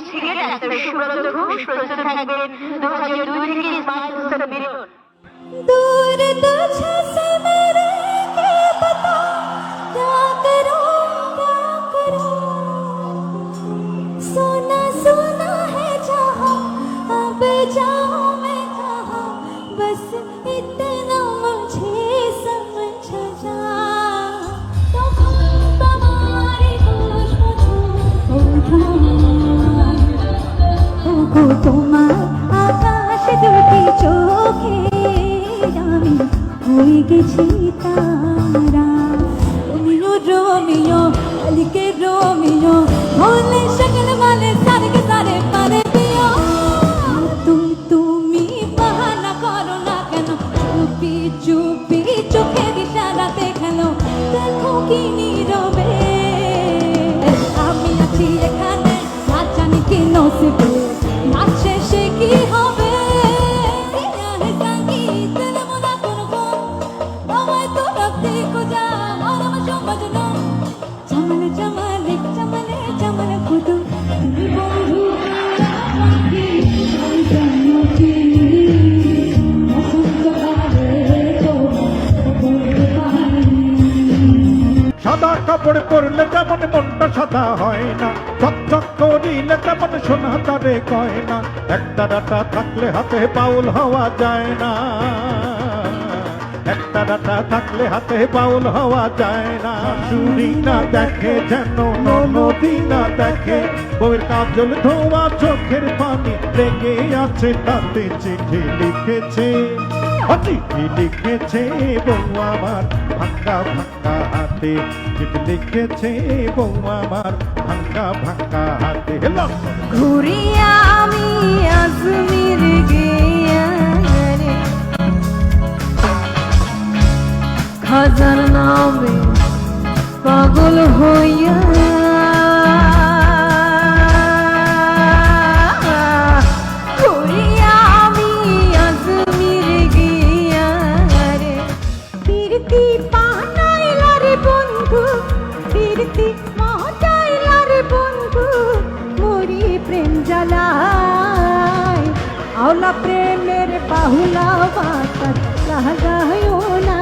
কাজ শিখে ডাক্তার সুব্রত ঘোষ প্রস্তুত থাকবেন দু হাজার দুই থেকে স্মার্ট উৎসব বিরোধ दूर तुझे से मेरे के पता क्या करूँ क्या करूँ सोना सोना है जहाँ अब जाऊँ मैं कहाँ बस इतना ওগো তোমার আকাশ দুটি চোখে আমি হয়ে গেছি তারা। রোমিও রোমিও আলিকে রোমিও ভোলে সকল মালে সারে কে সারে পারে পিও তুমি তুমি বাহানা করো না কেন? চুপি চুপি চোখের ইশারাতে খেলো। দেখো কি নীরবে। আমি আছি এখানে, না জানি কি নসিবে। সাদা কাপড় পরলে যেমন মনটা সাদা হয় না চকচক করিলে তেমন সোনা তারে কয় না। একটা ডাটা থাকলে হাতে পাউল হওয়া যায় না। একটা ডাটা থাকলে হাতে পাউল হওয়া যায় না। চুরি না, দেখে যেন নদী না দেখে। বউয়ের কাজল ধোয়া চোখের পানি লেগে আছে, তাতে চিঠি লিখেছে। চিঠি লিখেছে, বউ আমার ভাঙ্গা ভাঙ্গা হাতে। চিঠি লিখেছে, বউ আমার ভাঙ্গা ভাঙ্গা হাতে। হেলো জ্বালায়। আওলা প্রেমের বাহুলা বাতাস লাগায় না।